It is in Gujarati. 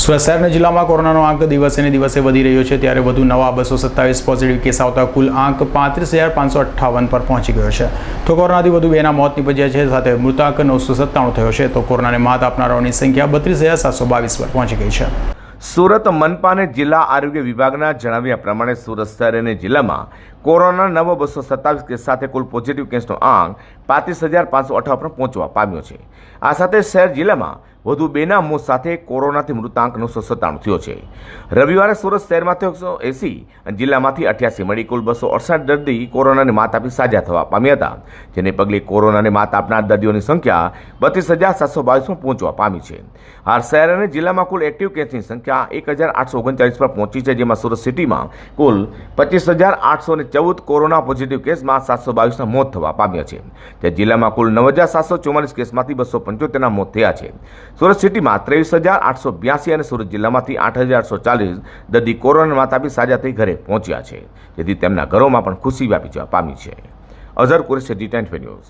શહેરના જિલ્લામાં કોરોનાનો આંક દિવસે ને દિવસે વધી રહ્યો છે. ત્યારે વધુ નવા બસો સત્તાવીસ પોઝિટિવ કેસ આવતા કુલ આંક પાંત્રીસ હજાર પાંચસો અઠ્ઠાવન પર પહોંચી ગયો છે. તો કોરોનાથી વધુ બેના મોત નીપજ્યા છે, સાથે મૃતાંક નવસો સત્તાણું થયો છે. તો કોરોનાને માત આપનારાઓની સંખ્યા બત્રીસ હજાર સાતસો બાવીસ પર પહોંચી ગઈ છે. સુરત, મનપા અને જિલ્લા આરોગ્ય વિભાગના જણાવ્યા પ્રમાણે સુરત શહેર અને જિલ્લામાં કોરોના નવ બસો સત્તાવીસ કેસ સાથે કુલ પોઝિટિવ કેસનો આંક પાંત્રીસ હજાર પાંચસો અઠાવન પહોંચવા પામ્યો છે. આ સાથે શહેર, જિલ્લામાં વધુ બેના મોત સાથે કોરોનાથી મૃતાંકનો સો સત્તાણું થયો છે. રવિવારે સુરત શહેરમાંથી એકસો એસી અને જિલ્લામાંથી અઠ્યાસી મળી કુલ બસો અડસઠ દર્દી કોરોનાને માત આપી સાજા થવા પામ્યા હતા, જેને પગલે કોરોનાને માત આપનાર દર્દીઓની સંખ્યા બત્રીસ હજાર સાતસો બાવીસમાં પહોંચવા પામી છે. હાલ શહેર અને જિલ્લામાં કુલ એક્ટિવ કેસની સંખ્યા એક હજાર આઠસો ઓગણચાલીસ પર પહોંચી છે, જેમાં સુરત સિટીમાં કુલ પચીસ હજાર આઠસો ને ચૌદ કોરોના પોઝિટિવ કેસમાં સાતસો બાવીસના મોત થવા પામ્યા છે તે જિલ્લામાં કુલ નવ હજાર સાતસો ચુમ્માલીસ કેસમાંથી બસો પંચોતેરના મોત થયા છે. સુરત સિટીમાં ત્રેવીસ હજાર આઠસો બ્યાસી અને સુરત જિલ્લામાંથી આઠ હજાર સો ચાલીસ દર્દી કોરોના માત આપી સાજા થઈ ઘરે પહોંચ્યા છે. જેથી તેમના ઘરોમાં પણ ખુશી વ્યાપી જવા પામી છે. અઝર કુરેશી, ટી ટેન્ટ ન્યૂઝ.